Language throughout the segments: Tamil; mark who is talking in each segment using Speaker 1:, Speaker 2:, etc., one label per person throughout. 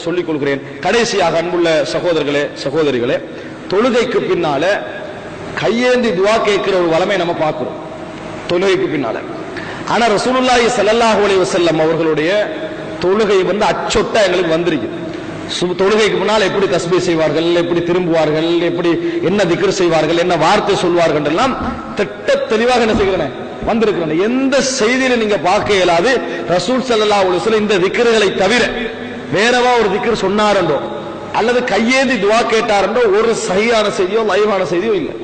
Speaker 1: சொல்லிக் கொள்கிறேன். கடைசியாக அன்புள்ள சகோதரர்களே சகோதரிகளே தொழுகைக்கு பின்னால கையேந்தி துவா கேட்கிற ஒரு வளமை நம்ம பார்க்கிறோம். தொழுகைக்கு பின்னால. ஆனா ரசூலுல்லாஹி சல்லாஹ் அலைஹி அவர்களுடைய தொழுகை வந்து அச்சொட்டா எங்களுக்கு வந்திருக்குது. சு- தொழுகைக்கு முன்னால் எப்படி தஸ்பி செய்வார்கள் எப்படி திரும்புவார்கள் எப்படி என்ன திக்ர் செய்வார்கள் என்ன வார்த்தை சொல்வார்கள் எல்லாம் திட்ட தெளிவாக என்ன செய்கிறேன்? வந்திருக்கிறேன். எந்த செய்தியில நீங்க பார்க்க இயலாது. ரசூல் ஸல்லல்லாஹு அலைஹி இந்த திக்ருகளை தவிர வேறவா ஒரு திக்கர் சொன்னாரண்டோ அல்லது கையேந்தி துவா கேட்டாரண்டோ ஒரு சகியான செய்தியோ லைவான செய்தியோ இல்லை.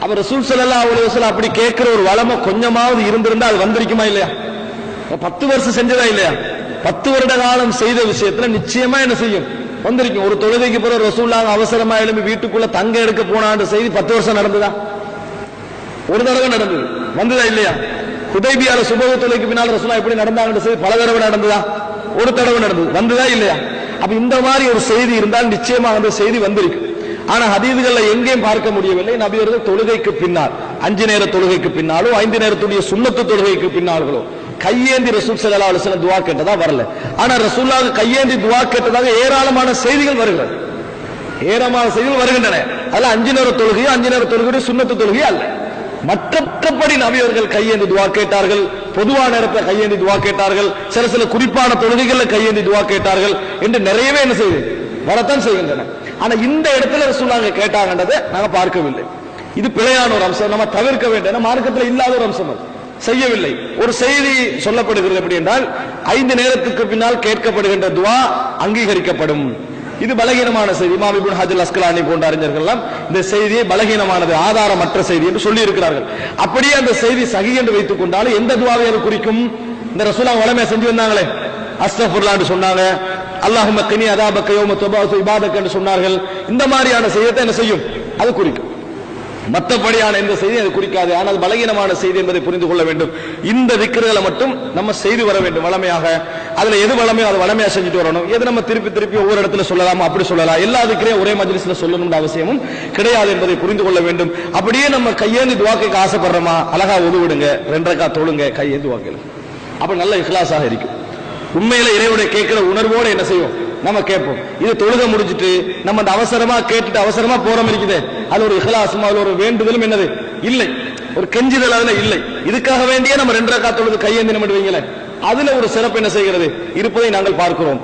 Speaker 1: அப்ப ரசூல் ஸல்லல்லாஹு அலைஹி அப்படி கேட்கிற ஒரு வளமை கொஞ்சமாவது இருந்திருந்தா அது வந்திருக்குமா இல்லையா? பத்து வருஷம் செஞ்சதா இல்லையா? பத்து வருட காலம் செய்த விஷயத்துல நிச்சயமா என்ன செய்யும்? வந்திருக்கும். ஒரு தொழுகைக்கு பிறகு ரசூல்லாங்க அவசரமா எழும்பி வீட்டுக்குள்ள தங்க எடுக்க போனான்ற செய்தி பத்து வருஷம் நடந்ததா? ஒரு தடவை நடந்தது. வந்ததா இல்லையா? குதைபியால சுபகத்துலைக்கு பின்னால் ரசூலா எப்படி நடந்தாங்கன்னு சொல்லி பல தடவை நடந்ததா? ஒரு தடவை நடந்தது. வந்ததா இல்லையா? அப்ப இந்த மாதிரி ஒரு செய்தி இருந்தால் நிச்சயமா அந்த செய்தி வந்திருக்கு. ஆனா ஹதீதுகள்ல எங்கேயும் பார்க்க முடியவில்லை. நபியர்கள் தொழுகைக்கு பின்னால் அஞ்சு நேர தொழுகைக்கு பின்னாலோ ஐந்து நேரத்துடைய சுண்ணத்து தொழுகைக்கு பின்னால்களோ கையேந்தி ரசூல் சல்லா அலைஹி துவா கேட்டதா வரல. ஆனா ரசூல்லாவுக்கு கையேந்தி துவா கேட்டதாக ஏராளமான செய்திகள் வருகிறது. ஏராளமான செய்திகள் வருகின்றன. அதுல அஞ்சு நேர தொழுகையோ அஞ்சு நேர தொழுகையோ சுண்ணத்து தொழுகையோ அல்ல. மற்றபடி நபியவர்கள் கையேந்தி துவா கேட்டார்கள். பொதுவான நேரத்தில் கையேந்தி துவா கேட்டார்கள். சில சில குறிப்பான தொழுகைகளில் கையேந்தி துவா கேட்டார்கள் என்று நிறையவே என்ன செய்யுது வரத்தான் செய்கின்றன ஆனா இந்த இடத்துல ரசூலுல்லாஹ் கேட்டாங்கன்றதை நாங்க பார்க்கவில்லை. இது பிழையான ஒரு அம்சம். நம்ம தவிர்க்க வேண்டும் மார்க்கத்தில் இல்லாத ஒரு அம்சம் அது. செய்யவில்லை. ஒரு செய்தி சொல்லப்படுகிறது எப்படி என்றால் ஐந்து நேரத்துக்கு பின்னால் கேட்கப்படுகின்ற துவா அங்கீகரிக்கப்படும். இது பலகீனமான செய்தி. இமாம் இபின் ஹஜர் அஸ்கலானி போன்ற அறிஞர்கள்லாம் இந்த செய்தியை பலகீனமானது ஆதாரமற்ற செய்தி என்று சொல்லி இருக்கிறார்கள் அப்படியே அந்த செய்தி சகி என்று வைத்துக் கொண்டாலும் எந்த துவாவை அது குறிக்கும்? இந்த ரசூலா வளமையா செஞ்சு வந்தாங்களே. அஸ்தபுர்லான்னு சொன்னாங்க. அல்லாஹ் மக்கினி அதாபக்கையோ இபாதக் என்று சொன்னார்கள். இந்த மாதிரியான செய்யத்தை என்ன செய்யும்? அது குறிக்கும். மற்றபடியான எந்த செய்தி அது குறிக்காது. ஆனால் பலகீனமான செய்தி என்பதை புரிந்து கொள்ள வேண்டும். இந்த திக்கர்களை மட்டும் நம்ம செய்து வர வேண்டும் வளமையாக. அதுல எது வளமையோ அதை வளமையா செஞ்சுட்டு வரணும். எது நம்ம திருப்பி திருப்பி ஒவ்வொரு இடத்துல சொல்லலாமா? அப்படி சொல்லலாம். எல்லா திக்கரையும் ஒரே மஜ்லிஸ்ல சொல்லணும்னு அவசியமும் கிடையாது என்பதை புரிந்து கொள்ள வேண்டும். அப்படியே நம்ம கையேந்தி துவாக்கைக்கு ஆசைப்படுறோமா? அழகா உதவிடுங்க ரெண்டரைக்கா தொழுங்க. கையேந்தி துவாக்கையில். அப்ப நல்ல இஹ்லாஸாக இருக்கும். உண்மையில இறைவனை கேட்கிற உணர்வோடு என்ன செய்யும் நம்ம கேட்போம். இது தொழுக முடிஞ்சிட்டு நம்ம அந்த அவசரமா கேட்டுட்டு அவசரமா போறோம் இருக்குது அதுல ஒரு இஹ்லாசும் அதுல ஒரு வேண்டுதலும் என்னது? இல்லை. ஒரு கெஞ்சுதல் அதுல இல்லை. இதுக்காக வேண்டிய நம்ம ரெண்டரை காத்தொழுது கையேந்தி நம்ம வைங்களேன் அதுல ஒரு சிறப்பு என்ன செய்கிறது? இருப்பதை நாங்கள் பார்க்கிறோம்.